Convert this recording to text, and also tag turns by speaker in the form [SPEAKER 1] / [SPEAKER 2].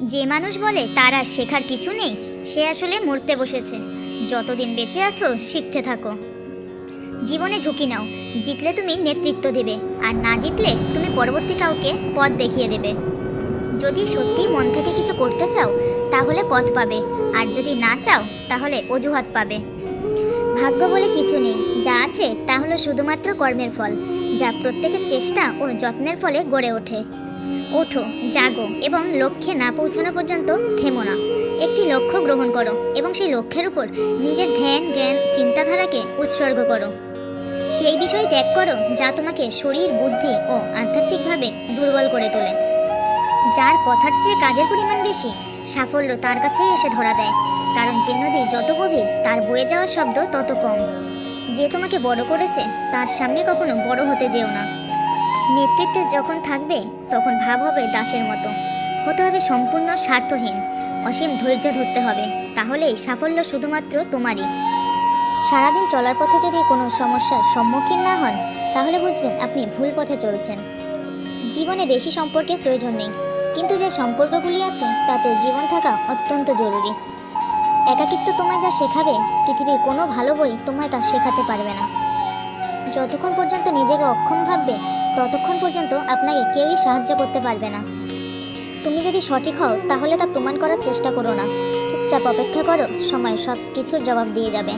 [SPEAKER 1] যে মানুষ বলে তার আর শেখার কিছু নেই, সে আসলে মরতে বসেছে। যতদিন বেঁচে আছো, শিখতে থাকো। জীবনে ঝুঁকি নাও, জিতলে তুমি নেতৃত্ব দেবে, আর না জিতলে তুমি পরবর্তী কাউকে পথ দেখিয়ে দেবে। যদি সত্যি মন থেকে কিছু করতে চাও, তাহলে পথ পাবে, আর যদি না চাও, তাহলে অজুহাত পাবে। ভাগ্য বলে কিছু নেই, যা আছে তা হলো শুধুমাত্র কর্মের ফল, যা প্রত্যেকের চেষ্টা ও যত্নের ফলে গড়ে ওঠে। ওঠো, জাগো এবং লক্ষ্যে না পৌঁছানো পর্যন্ত থেমো না। একটি লক্ষ্য গ্রহণ করো এবং সেই লক্ষ্যের উপর নিজের ধ্যান, জ্ঞান, চিন্তাধারাকে উৎসর্গ করো। সেই বিষয় ত্যাগ করো যা তোমাকে শরীর, বুদ্ধি ও আধ্যাত্মিকভাবে দুর্বল করে তোলে। যার কথার চেয়ে কাজের পরিমাণ বেশি, সাফল্য তার কাছেই এসে ধরা দেয়। কারণ যে নদী যত গভীর, তার বয়ে যাওয়ার শব্দ তত কম। যে তোমাকে বড় করেছে, তার সামনে কখনো বড় হতে যেও না। নেতৃত্বে যখন থাকবে, তখন ভাব হবে দাসের মতো। হতে হবে সম্পূর্ণ স্বার্থহীন। অসীম ধৈর্য ধরতে হবে। তাহলেই সাফল্য শুধুমাত্র তোমারই। সারাদিন চলার পথে যদি কোনো সমস্যার সম্মুখীন না হন, তাহলে বুঝবেন আপনি ভুল পথে চলছেন। জীবনে বেশি সম্পর্কের প্রয়োজন নেই। কিন্তু যে সম্পর্কগুলি আছে, তাতে জীবন থাকা অত্যন্ত জরুরি। একাকিত্ব তোমায় যা শেখাবে, পৃথিবীর কোনো ভালো বই তোমায় তা শেখাতে পারবে না। যতক্ষণ পর্যন্ত নিজেকে অক্ষম ভাববে, ততক্ষণ পর্যন্ত আপনাকে কেউই সাহায্য করতে পারবে না। তুমি যদি সঠিক হও, তাহলে তা প্রমাণ করার চেষ্টা করো না। চুপচাপ অপেক্ষা করো, সময় সব কিছুর জবাব দিয়ে যাবে।